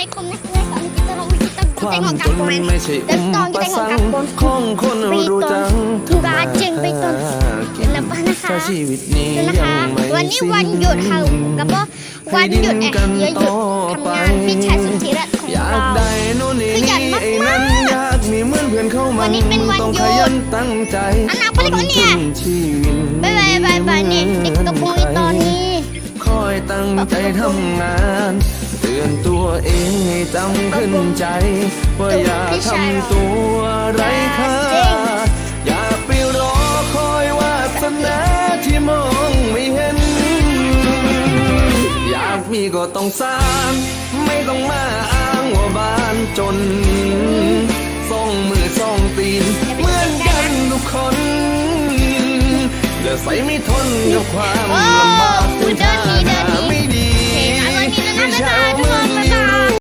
Assalamualaikum Sekarang kita nak kita ความจนไม่ใช่อุปสรรคของคนรู้จัง Betul. Gajeng betul. กิน Lepas นะคะถ้าชีวิตนี้นะยัคะงไม่วันนี้วันหยุดค่ะแล้วก็วันหยุดให้เอ่ดิ้อนกันเยอะหยุดต่อทำงานพี่ชายสุดที่รักของอยากเราได้โน่นนี่ขยันมากๆไอ้นั่นอยากมีเหมือนเพื่อนเข้าวัมันนี้เป็นวันต้องหยุขดยันตั้งใจอันนั้นไปก่อนเนี่ยจนชีวิตบายบายบายบายนี่เด็กกระโปรงตอนนี้คอยตั้งใจทำงานเตือนตัวเอง จำขึ้นใจ ว่าอย่าทำตัวไร้ค่าอย่าไปรอคอยวาสนาที่มองไม่เห็น อยากมีก็ต้องสร้าง ไม่ต้องมาอ้างว่าบ้านจนสองมือสองตีน เหมือนกันทุกคนอย่าใส่ไม่ทนกับความ